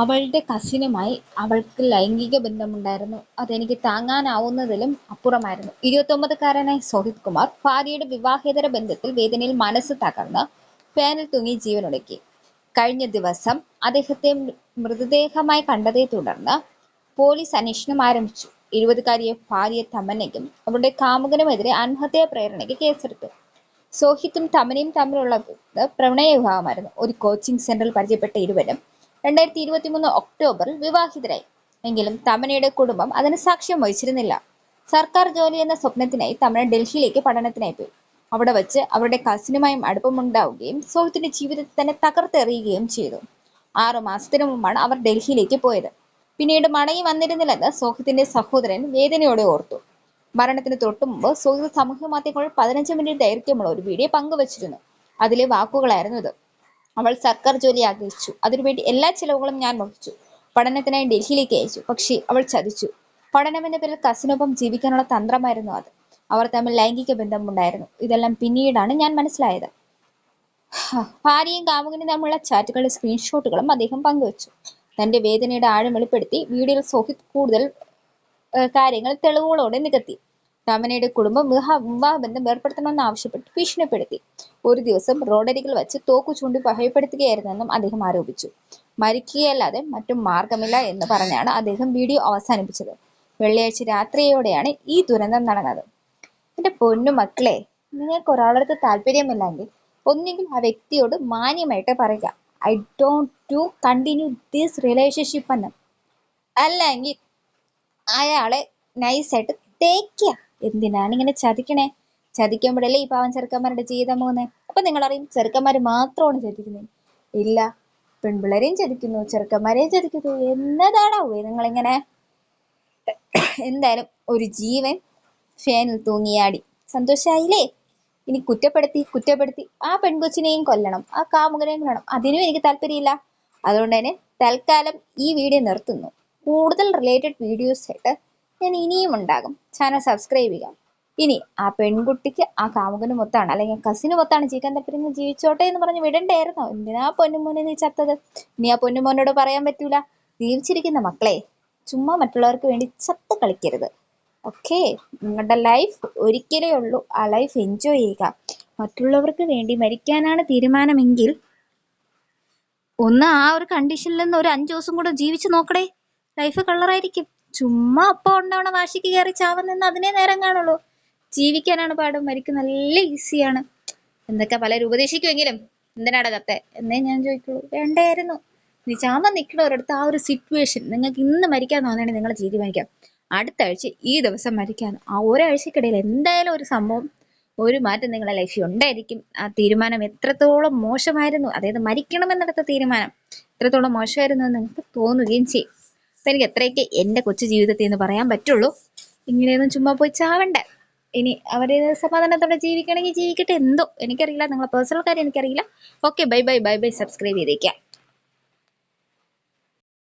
അവളുടെ കസിനുമായി അവൾക്ക് ലൈംഗിക ബന്ധമുണ്ടായിരുന്നു. അതെനിക്ക് താങ്ങാനാവുന്നതിലും അപ്പുറമായിരുന്നു. ഇരുപത്തൊമ്പതുകാരനായ സോഹിത് കുമാർ ഭാര്യയുടെ വിവാഹേതര ബന്ധത്തിൽ വേദനയിൽ മനസ്സ് തകർന്ന് ഫാനിൽ തൂങ്ങി ജീവനൊടുക്കി. കഴിഞ്ഞ ദിവസം അദ്ദേഹത്തെ മൃതദേഹമായി കണ്ടതേ തുടർന്ന് പോലീസ് അന്വേഷണം ആരംഭിച്ചു. ഇരുപതുകാരിയെ ഭാര്യ തമന്നയ്ക്കും അവരുടെ കാമുകനുമെതിരെ ആത്മഹത്യാ പ്രേരണയ്ക്ക് കേസെടുത്തു. സോഹിത്തും തമനയും തമ്മിലുള്ള പ്രണയ വിവാഹമായിരുന്നു. ഒരു കോച്ചിങ് സെന്ററിൽ പരിചയപ്പെട്ട ഇരുവരും രണ്ടായിരത്തി ഇരുപത്തി മൂന്ന് ഒക്ടോബറിൽ വിവാഹിതരായി. എങ്കിലും തമനയുടെ കുടുംബം അതിന് സാക്ഷ്യം വഹിച്ചിരുന്നില്ല. സർക്കാർ ജോലി എന്ന സ്വപ്നത്തിനായി തമന ഡൽഹിയിലേക്ക് പഠനത്തിനായി പോയി. അവിടെ വച്ച് അവരുടെ കസിനുമായും അടുപ്പമുണ്ടാവുകയും സുഹൃത്തിന്റെ ജീവിതത്തിൽ തന്നെ തകർത്തെറിയുകയും ചെയ്തു. ആറു മാസത്തിനു മുമ്പാണ് അവർ ഡൽഹിയിലേക്ക് പോയത്. പിന്നീട് മടങ്ങി വന്നിരുന്നില്ലെന്ന് സുഹൃത്തിന്റെ സഹോദരൻ വേദനയോടെ ഓർത്തു. മരണത്തിന് തൊട്ടു മുമ്പ് സോഹിത് സമൂഹ മാധ്യമങ്ങളിൽ പതിനഞ്ച് മിനിറ്റ് ദൈർഘ്യമുള്ള ഒരു വീഡിയോ പങ്കുവച്ചിരുന്നു. അതിലെ വാക്കുകളായിരുന്നു ഇത്. അവൾ സർക്കാർ ജോലി ആഗ്രഹിച്ചു. അതിനുവേണ്ടി എല്ലാ ചിലവുകളും ഞാൻ വഹിച്ചു. പഠനത്തിനായി ഡൽഹിയിലേക്ക് അയച്ചു. പക്ഷേ അവൾ ചതിച്ചു. പഠനമെന്ന പേരിൽ കസിനൊപ്പം ജീവിക്കാനുള്ള തന്ത്രമായിരുന്നു അത്. അവർ തമ്മിൽ ലൈംഗിക ബന്ധമുണ്ടായിരുന്നു. ഇതെല്ലാം പിന്നീടാണ് ഞാൻ മനസ്സിലായത്. ഭാര്യയും കാമുകനും തമ്മിലുള്ള ചാറ്റുകളുടെ സ്ക്രീൻഷോട്ടുകളും അദ്ദേഹം പങ്കുവച്ചു. തന്റെ വേദനയുടെ ആഴം വെളിപ്പെടുത്തി വീഡിയോയിൽ സോഹിത് കൂടുതൽ കാര്യങ്ങൾ തെളിവുകളോടെ നികത്തി. തമനയുടെ കുടുംബം വിവാഹ വിവാഹബന്ധം ഏർപ്പെടുത്തണമെന്ന് ആവശ്യപ്പെട്ട് ഭീഷണിപ്പെടുത്തി. ഒരു ദിവസം റോഡരികിൽ വെച്ച് തോക്കു ചൂണ്ടി ഭയപ്പെടുത്തുകയായിരുന്നെന്നും അദ്ദേഹം ആരോപിച്ചു. മരിക്കുകയല്ലാതെ മറ്റു മാർഗമില്ല എന്ന് പറഞ്ഞാണ് അദ്ദേഹം വീഡിയോ അവസാനിപ്പിച്ചത്. വെള്ളിയാഴ്ച രാത്രിയോടെയാണ് ഈ ദുരന്തം നടന്നത്. എന്റെ പൊന്നു മക്കളെ നിങ്ങൾക്ക് ഒരാളടുത്ത് താല്പര്യമില്ലെങ്കിൽ ഒന്നുകിൽ ആ വ്യക്തിയോട് മാന്യമായിട്ട് പറയുക. I don't to continue this relationship എന്ന്. അല്ലെങ്കിൽ അയാളെ നൈസായിട്ട് തേക്കുക. എന്തിനാണ് ഇങ്ങനെ ചതിക്കണേ. ചതിക്കുമ്പോഴല്ലേ ഈ പാവം ചെറുക്കന്മാരുടെ ജീവിതം പോകുന്നത് അപ്പൊ നിങ്ങൾ അറിയും ചെറുക്കന്മാർ മാത്രമാണ് ചതിക്കുന്നത് ഇല്ല പെൺപിള്ളേരെയും ചതിക്കുന്നു ചെറുക്കന്മാരെയും ചതിക്കുന്നു. എന്നതാണാവേ നിങ്ങളിങ്ങനെ? എന്തായാലും ഒരു ജീവൻ ഫാനിൽ തൂങ്ങിയാടി. സന്തോഷായില്ലേ? ഇനി കുറ്റപ്പെടുത്തി കുറ്റപ്പെടുത്തി ആ പെൺകൊച്ചിനെയും കൊല്ലണം ആ കാമുകനെയും കൊല്ലണം. അതിനും എനിക്ക് താല്പര്യമില്ല. അതുകൊണ്ട് തന്നെ തൽക്കാലം ഈ വീഡിയോ നിർത്തുന്നു. കൂടുതൽ റിലേറ്റഡ് വീഡിയോസ് ആയിട്ട് ഞാൻ ഇനിയും ഉണ്ടാകും. ചാനൽ സബ്സ്ക്രൈബ് ചെയ്യുക ഇനി ആ പെൺകുട്ടിക്ക് ആ കാമുകന് മൊത്താണ് അല്ലെങ്കിൽ കസിന് മൊത്താണ് ജീവിക്കാൻ താല്പര്യം ജീവിച്ചോട്ടെ എന്ന് പറഞ്ഞ് വിടണ്ടായിരുന്നോ. എന്തിനാ പൊന്നുമോനെ നീ ചത്തത്? നീ ആ പൊന്നുമോനോട് പറയാൻ പറ്റൂല. ജീവിച്ചിരിക്കുന്ന മക്കളെ ചുമ്മാ മറ്റുള്ളവർക്ക് വേണ്ടി ചത്ത് കളിക്കരുത്. ഓക്കെ നിങ്ങളുടെ ലൈഫ് ഒരിക്കലേ ഉള്ളൂ. ആ ലൈഫ് എൻജോയ് ചെയ്യുക. മറ്റുള്ളവർക്ക് വേണ്ടി മരിക്കാനാണ് തീരുമാനമെങ്കിൽ ഒന്ന് ആ ഒരു കണ്ടീഷനിൽ നിന്ന് ഒരു അഞ്ചു ദിവസം കൂടെ ജീവിച്ചു നോക്കണേ ലൈഫ് കളറായിരിക്കും ചുമ്മാ അപ്പൊ ഉണ്ടാവണ വാശിക്ക് കയറി ചാവുന്ന നിന്ന് അതിനെ നേരം കാണുള്ളൂ. ജീവിക്കാനാണ് പാടും മരിക്കും നല്ല ഈസിയാണ്. എന്തൊക്കെ പലരും ഉപദേശിക്കുമെങ്കിലും എന്തിനാടാ കത്തെ? എന്നേ ഞാൻ ചോദിക്കുള്ളൂ. വേണ്ടായിരുന്നു. നീ ചാമ നിൽക്കണവരടുത്ത് ആ ഒരു സിറ്റുവേഷൻ നിങ്ങൾക്ക് ഇന്ന് മരിക്കാൻ തോന്നണെങ്കിൽ നിങ്ങൾ തീരുമാനിക്കാം അടുത്ത ആഴ്ച ഈ ദിവസം മരിക്കാൻ ആ ഒരാഴ്ചക്കിടയിൽ എന്തായാലും ഒരു സംഭവം ഒരു മാറ്റം നിങ്ങളുടെ ലൈഫിൽ ഉണ്ടായിരിക്കും. ആ തീരുമാനം എത്രത്തോളം മോശമായിരുന്നു. അതായത് മരിക്കണമെന്നെടുത്ത തീരുമാനം എത്രത്തോളം മോശമായിരുന്നു എന്ന് നിങ്ങൾക്ക് തോന്നുകയും ചെയ്യും. അപ്പൊ എനിക്ക് എത്രയൊക്കെ എന്റെ കൊച്ചു ജീവിതത്തിൽ നിന്ന് പറയാൻ പറ്റുള്ളൂ. ഇങ്ങനെയൊന്നും ചുമ്മാ പോയി ചാവണ്ട. ഇനി അവരെ സമാധാനത്തോടെ ജീവിക്കണമെങ്കിൽ ജീവിക്കട്ടെ എന്തോ. എനിക്കറിയില്ല. നിങ്ങളെ പേഴ്സണൽ കാര്യം എനിക്കറിയില്ല. Okay bye bye bye bye subscribe ചെയ്തേക്കാം.